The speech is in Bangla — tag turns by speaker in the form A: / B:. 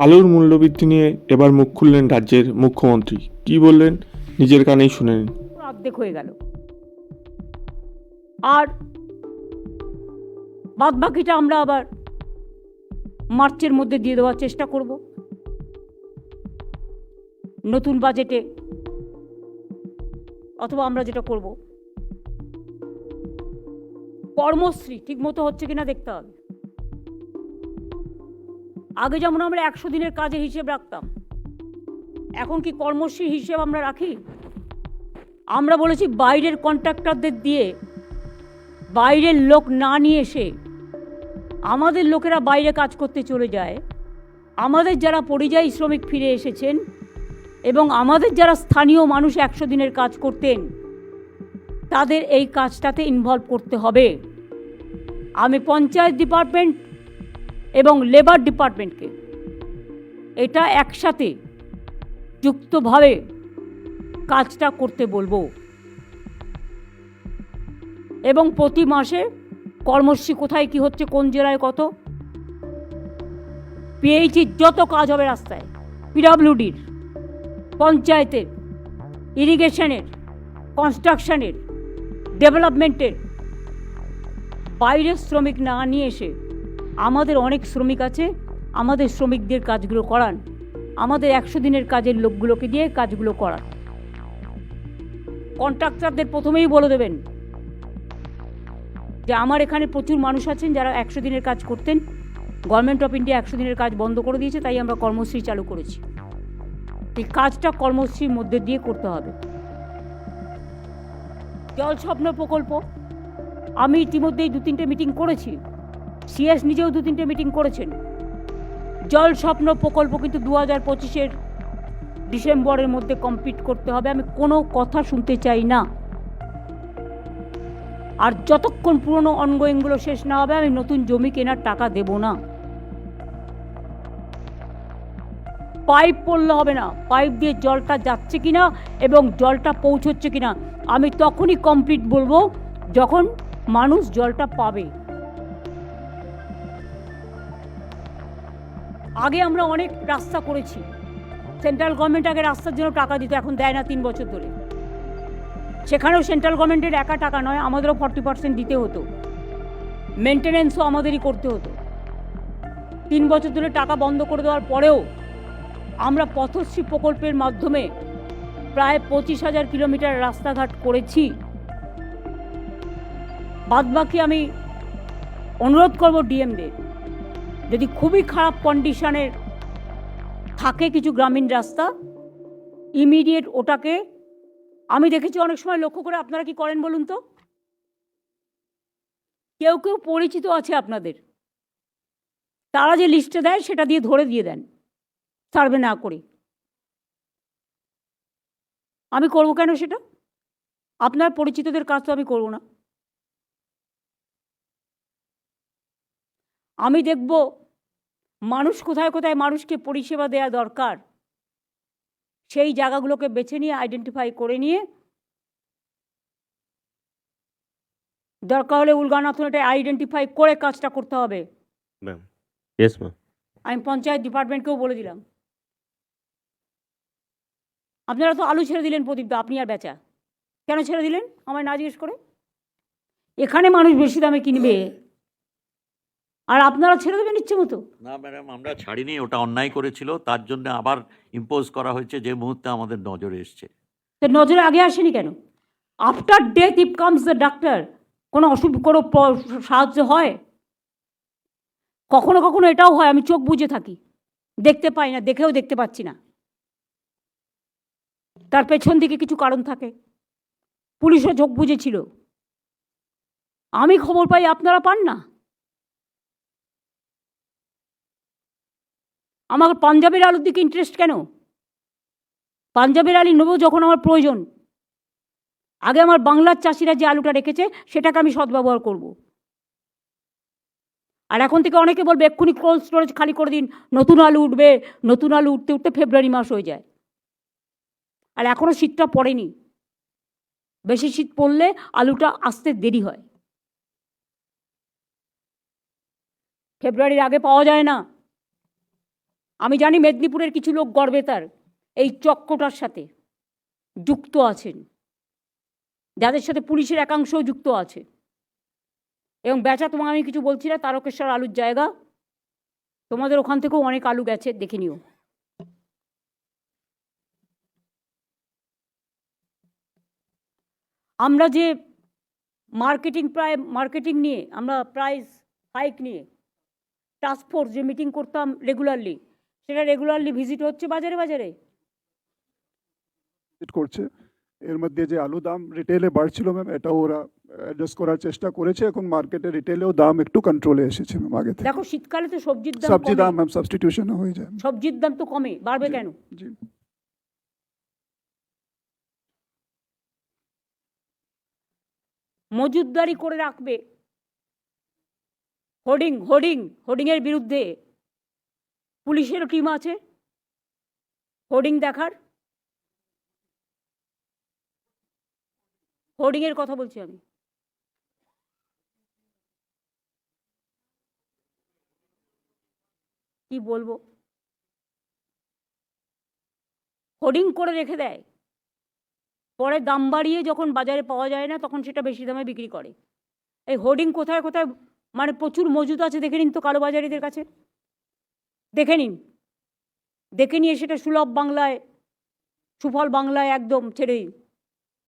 A: আলুর মূল্যবৃদ্ধি নিয়ে এবার মুখ খুললেন রাজ্যের মুখ্যমন্ত্রী। কি বললেন? নিজের কানেই শুনে নিন।
B: অর্ধেক হয়ে গেল। আর বাদ বাকিটা আমরা আবার মার্চের মধ্যে দিয়ে দেওয়ার চেষ্টা করব। নতুন বাজেটে অথবা আমরা যেটা করব। কর্মশ্রী ঠিক মতো হচ্ছে কিনা দেখতে হবে। আগে যেমন আমরা একশো দিনের কাজের হিসেব রাখতাম, এখন কি কর্মশ্রী হিসেব আমরা রাখি? আমরা বলেছি বাইরের কন্ট্রাক্টরদের দিয়ে বাইরের লোক না নিয়ে এসে আমাদের লোকেরা বাইরে কাজ করতে চলে যায়, আমাদের যারা পরিযায়ী শ্রমিক ফিরে এসেছেন এবং আমাদের যারা স্থানীয় মানুষ একশো দিনের কাজ করতেন, তাদের এই কাজটাতে ইনভলভ করতে হবে। আমি পঞ্চায়েত ডিপার্টমেন্ট এবং লেবার ডিপার্টমেন্টকে এটা একসাথে যুক্তভাবে কাজটা করতে বলব। এবং প্রতি মাসে কর্মশ্রী কোথায় কি হচ্ছে, কোন জেলায় কত? পিএইচির যত কাজ হবে রাস্তায় পিডাব্লিউডির পঞ্চায়েতের ইরিগেশনের কনস্ট্রাকশনের ডেভেলপমেন্টের বাইরের শ্রমিক না নিয়ে এসে আমাদের অনেক শ্রমিক আছে, আমাদের শ্রমিকদের কাজগুলো করান, আমাদের একশো দিনের কাজের লোকগুলোকে দিয়ে কাজগুলো করান। কন্ট্রাক্টরদের প্রথমেই বলে দেবেন যে আমার এখানে প্রচুর মানুষ আছেন যারা একশো দিনের কাজ করতেন, গভর্নমেন্ট অফ ইন্ডিয়া একশো দিনের কাজ বন্ধ করে দিয়েছে, তাই আমরা কর্মশ্রী চালু করেছি। এই কাজটা কর্মশ্রীর মধ্যে দিয়ে করতে হবে। জল স্বপ্ন প্রকল্প, আমি ইতিমধ্যেই দু তিনটে মিটিং করেছি। সিএস নিজেও দু তিনটে মিটিং করেছেন। জল স্বপ্ন প্রকল্প কিন্তু দু হাজার পঁচিশের ডিসেম্বরের মধ্যে কমপ্লিট করতে হবে। আমি কোনো কথা শুনতে চাই না। আর যতক্ষণ পুরনো অনগোয়িংগুলো শেষ না হবে, আমি নতুন জমি কেনার টাকা দেব না। পাইপ পড়লে হবে না। পাইপ দিয়ে জলটা যাচ্ছে কিনা এবং জলটা পৌঁছচ্ছে কিনা, আমি তখনই কমপ্লিট বলব যখন মানুষ জলটা পাবে। আগে আমরা অনেক রাস্তা করেছি। সেন্ট্রাল গভর্নমেন্ট আগে রাস্তার জন্য টাকা দিত, এখন দেয় না তিন বছর ধরে। সেখানেও সেন্ট্রাল গভর্নমেন্টের একা টাকা নয়, আমাদেরও ফর্টি পার্সেন্ট দিতে হতো। মেনটেনেন্সও আমাদেরই করতে হতো। তিন বছর ধরে টাকা বন্ধ করে দেওয়ার পরেও আমরা পথশ্রী প্রকল্পের মাধ্যমে প্রায় পঁচিশ হাজার কিলোমিটার রাস্তাঘাট করেছি। বাদবাকি আমি অনুরোধ করব ডিএমদের যদি খুবই খারাপ কন্ডিশনের থাকে কিছু গ্রামীণ রাস্তা ইমিডিয়েট ওটাকে, আমি দেখেছি অনেক সময় লক্ষ্য করে, আপনারা কি করেন বলুন তো? কেউ কেউ পরিচিত আছে আপনাদের। তারা যে লিস্টে দেয়, সেটা দিয়ে ধরে দিয়ে দেন সার্ভে না করে। আমি করব কেন সেটা? আপনার পরিচিতদের কাজ তো আমি করব না। আমি দেখব মানুষ কোথায় কোথায় মানুষকে পরিষেবা দেওয়া দরকার। সেই জায়গাগুলোকে বেছে নিয়ে আইডেন্টিফাই করে নিয়ে দরকার হলে উলগানাথন এটা আইডেন্টিফাই করে কাজটা করতে হবে। আমি পঞ্চায়েত ডিপার্টমেন্টকেও বলে দিলাম। আপনারা তো আলু ছেড়ে দিলেন প্রদীপদা আপনি আর বেচা। কেন ছেড়ে দিলেন? আমায় না জিজ্ঞেস করে। এখানে মানুষ বেশি দামে কিনবে। আর আপনারা ছেড়ে দেবেন ইচ্ছে মতো?
C: না ম্যাডাম আমরা ছাড়িনি ওটা অন্যায় করেছিল তার জন্য আবার ইম্পোজ করা হয়েছে যে মুহূর্তে আমাদের নজরে এসছে।
B: তো নজরে আগে আসেনি কেন? After death if comes the doctor কোনো অসুখ কোনো প- সাহায্য হয়? কখনো কখনো এটাও হয় আমি চোখ বুজে থাকি। দেখতে পাই না দেখেও দেখতে পাচ্ছি না। তার পেছন দিকে কিছু কারণ থাকে। পুলিশও চোখ বুঝেছিল আমি খবর পাই আপনারা পান না? আমার পাঞ্জাবের আলুর দিকে ইন্টারেস্ট কেন? পাঞ্জাবের আলু নেব যখন আমার প্রয়োজন। আগে আমার বাংলার চাষিরা যে আলুটা রেখেছে, সেটাকে আমি সদ্ব্যবহার করব। আর এখন থেকে অনেকে বলবে, এক্ষুনি কোল্ড স্টোরেজ খালি করে দিন, নতুন আলু উঠবে, নতুন আলু উঠতে উঠতে ফেব্রুয়ারি মাস হয়ে যায়। আর এখনও শীতটা পড়েনি। বেশি শীত পড়লে আলুটা আসতে দেরি হয়। ফেব্রুয়ারির আগে পাওয়া যায় না। আমি জানি মেদিনীপুরের কিছু লোক গর্বে তার, এই চক্রটার সাথে যুক্ত আছেন। যাদের সাথে পুলিশের একাংশও যুক্ত আছে। এবং বেচা তোমাকে আমি কিছু বলছি না, তারকেশ্বর আলুর জায়গা। তোমাদের ওখান থেকেও অনেক আলু গেছে, দেখে নিও। আমরা যে মার্কেটিং প্রায়, মার্কেটিং নিয়ে, আমরা প্রাইস হাইক নিয়ে, টাস্ক ফোর্স যে মিটিং করতাম রেগুলারলি সেটা রেগুলারলি ভিজিট হচ্ছে বাজারে বাজারে।
D: করছে। এর মধ্যে যে আলু দাম রিটেলে বাড়ছিল ম্যাম এটা ওরা অ্যাডজাস্ট করার চেষ্টা করেছে। এখন মার্কেটে রিটেলেও দাম একটু কন্ট্রোলে এসেছে ম্যাম আগে থেকে।
B: দেখো শীতকালে তো সবজির দাম
D: সবজি দাম ম্যাম সাবস্টিটিউশন হয়ে যায়।
B: সবজির দাম তো কমে বাড়বে কেন?
D: জি।
B: মজুদদারি করে রাখবে। হোর্ডিং হোর্ডিং হোর্ডিংয়ের বিরুদ্ধে। পুলিশেরও টিম আছে। হোর্ডিং দেখার। হোর্ডিংয়ের কথা বলছি আমি। কি বলব? হোর্ডিং করে রেখে দেয়। পরে দাম বাড়িয়ে যখন বাজারে পাওয়া যায় না, তখন সেটা বেশি দামে বিক্রি করে। এই হোর্ডিং কোথায় কোথায়? মানে প্রচুর মজুদ আছে দেখে নিন তো কালোবাজারিদের কাছে। দেখে নিন। দেখে নিয়ে সেটা সুলভ বাংলায় সুফল বাংলায় একদম ছেড়েই